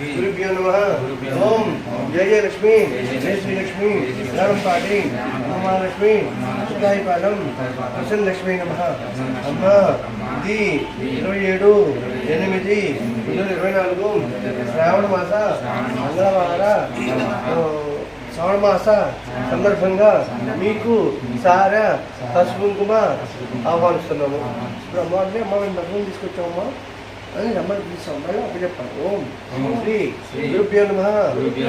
గురుభ్యో నమ. ఓం. జయ జయ లక్ష్మి. జయ శ్రీ లక్ష్మి గణం పాటి ఉమాలక్ష్మి సుధాయి పాదం ప్రసన్న లక్ష్మి నమ అమ్మ. ఇది ఇరవై ఏడు ఎనిమిది రెండు వేల ఇరవై నాలుగు. శ్రావణ మాస. మంగళవార. శ్రావణ మాస సందర్భంగా మీకు సార పసుపు కుంకుమ ఆహ్వానిస్తున్నాము. ఇప్పుడు అమ్మవారిని అమ్మ మేము తీసుకొచ్చామమ్మా. అని రమ్మని పిలిచాం మళ్ళీ అప్పుడు చెప్పాలి. ఓం. శ్రీ గురుభ్యో నమ.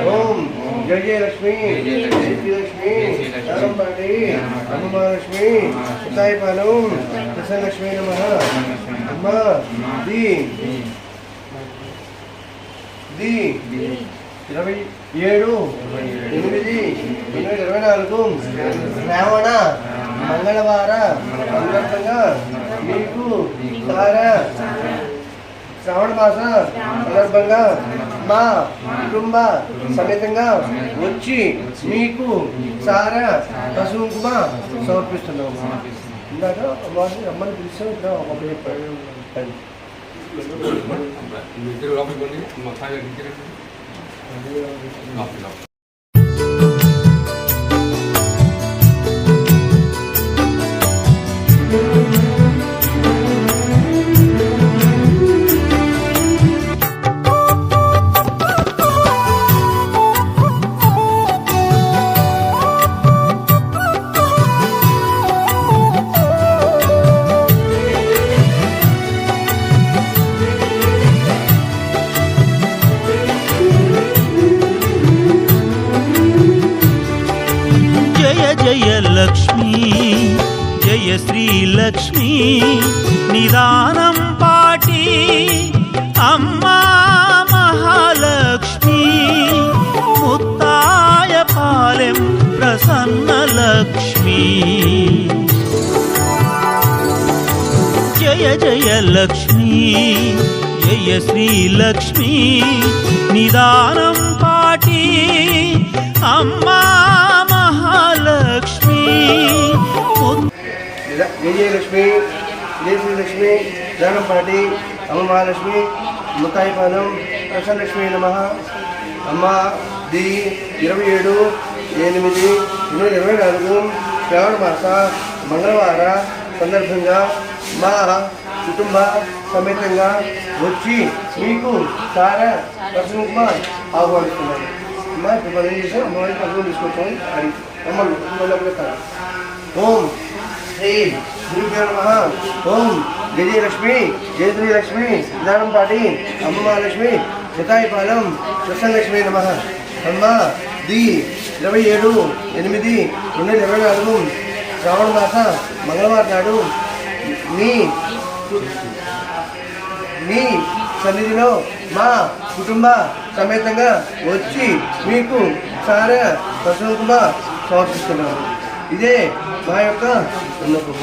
ఓం. జయ జయ లక్ష్మి జయ శ్రీ లక్ష్మి నారంపాటి హనుమాలక్ష్మి సుతాయి పాలం ప్రసన్నలక్ష్మి నమ. అమ్మ. ది. ది. ఇరవై ఏడు. ఎనిమిది. వేల ఇరవై నాలుగు. శ్రావణ. మంగళవార. సందర్భంగా మీకు సారా. శ్రావణ మాస సందర్భంగా మా కుటుంబ సమేతంగా వచ్చి మీకు సారా పశువు సమర్పిస్తున్నాము. ఇందాక అమ్మవారిని అమ్మని పిలిచాం ఇక్కడ ఒక చెప్పాడు ఇద్దరు లోపలికి మా సాయి స్వామి. జయ శ్రీలక్ష్మి నిదానం పాటి. అమ్మా మహాలక్ష్మి. ముత్తాయ పాలెం ప్రసన్న లక్ష్మీ. జయ జయ లక్ష్మి. జయ శ్రీలక్ష్మి నిదానం పాటి. అమ్మా విజయలక్ష్మి జయ లక్ష్మి జయ అమ్మ మహాలక్ష్మి ముతాయిపాదం ప్రసన్నలక్ష్మి నమ. అమ్మ ది ఇరవై ఏడు ఎనిమిది ఎనిమిది ఇరవై నాలుగు శ్రావణ మాస మంగళవార సందర్భంగా మా కుటుంబ సమేతంగా వచ్చి మీకు సారా ప్రసన్న కుమార్ ఆహ్వానిస్తున్నాను. అమ్మ ఇప్పుడు మనం ఏం చేసాం అమ్మవారికి అర్థం తీసుకొచ్చాము అడిగి అమ్మలు మళ్ళీ ఓం. శ్రీ గురుభ్యో నమ. ఓం విజయలక్ష్మి జయశ్రీ లక్ష్మి నిదానం పాటి అమ్మమాలక్ష్మి శతాయిపాలెం కృష్ణలక్ష్మి నమ. అమ్మ ది ఇరవై ఏడు ఎనిమిది రెండు వేల ఇరవై నాలుగు శ్రావణ మాస మంగళవారం నాడు మీ మీ సన్నిధిలో మా కుటుంబ సమేతంగా వచ్చి మీకు సారా ప్రసంగంగా సమర్పిస్తున్నాను ఇదే మా యొక్క నమ్మకం